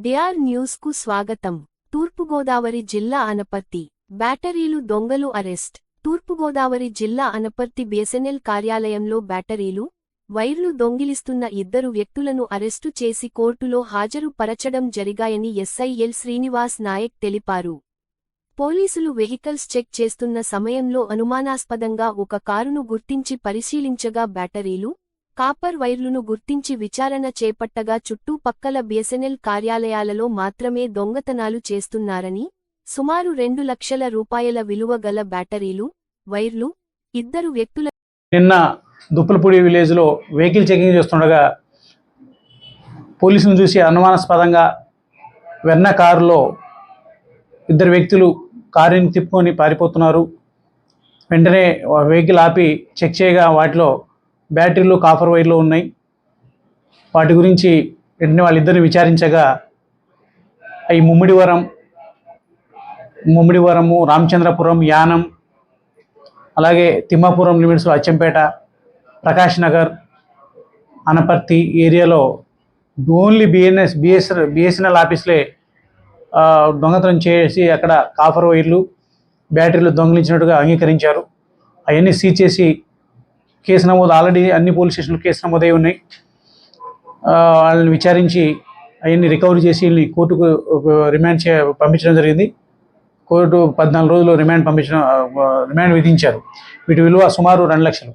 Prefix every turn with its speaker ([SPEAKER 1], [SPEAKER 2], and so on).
[SPEAKER 1] DR న్యూస్కు స్వాగతం. తూర్పుగోదావరి జిల్లా అనపర్తి. బ్యాటరీలు దొంగలు అరెస్ట్. తూర్పుగోదావరి జిల్లా అనపర్తి బిఎస్ఎన్ఎల్ కార్యాలయంలో బ్యాటరీలు వైర్లు దొంగిలిస్తున్న ఇద్దరు వ్యక్తులను అరెస్టు చేసి కోర్టులో హాజరు పరచడం జరిగాయని ఎస్ఐ ఎల్ శ్రీనివాస్ నాయక్ తెలిపారు. పోలీసులు వెహికల్స్ చెక్ చేస్తున్న సమయంలో అనుమానాస్పదంగా ఒక కారును గుర్తించి పరిశీలించగా బ్యాటరీలు కాపర్ వైర్లును గుర్తించి విచారణ చేపట్టగా చుట్టుపక్కల బిఎస్ఎన్ఎల్ కార్యాలయాలలో మాత్రమే దొంగతనాలు చేస్తున్నారని సుమారు రెండు లక్షల రూపాయల విలువ గల బ్యాటరీలు వైర్లు ఇద్దరు వ్యక్తుల
[SPEAKER 2] నిన్న దుప్పలపూడి విలేజ్లో వెహికల్ చెకింగ్ చేస్తుండగా పోలీసులు చూసి అనుమానాస్పదంగా వెన్న కారులో ఇద్దరు వ్యక్తులు కారుని తిప్పుకొని పారిపోతున్నారు. వెంటనే వెహికల్ ఆపి చెక్ చేయగా వాటిలో బ్యాటరీలు కాఫర్ వైర్లు ఉన్నాయి. వాటి గురించి వెంటనే వాళ్ళిద్దరిని విచారించగా అవి ముమ్మిడివరం ముమ్మిడివరము రామచంద్రపురం యానం అలాగే తిమ్మాపురం లిమిట్స్ అచ్చంపేట ప్రకాష్ నగర్ అనపర్తి ఏరియాలో ఓన్లీ బిఎన్ఎస్ బిఎస్ఎన్ బిఎస్ఎన్ఎల్ ఆఫీస్లే దొంగతనం చేసి అక్కడ కాఫర్ వైర్లు బ్యాటరీలు దొంగిలించినట్టుగా అంగీకరించారు. అవన్నీ సీజ్ చేసి కేసు నమోదు ఆల్రెడీ అన్ని పోలీస్ స్టేషన్లు కేసు నమోదై ఉన్నాయి. వాళ్ళని విచారించి అవన్నీ రికవరీ చేసి వీళ్ళని కోర్టుకు రిమాండ్ చే పంపించడం జరిగింది. కోర్టు పద్నాలుగు రోజులు రిమాండ్ పంపించడం రిమాండ్ విధించారు. వీటి విలువ సుమారు రెండు లక్షలు.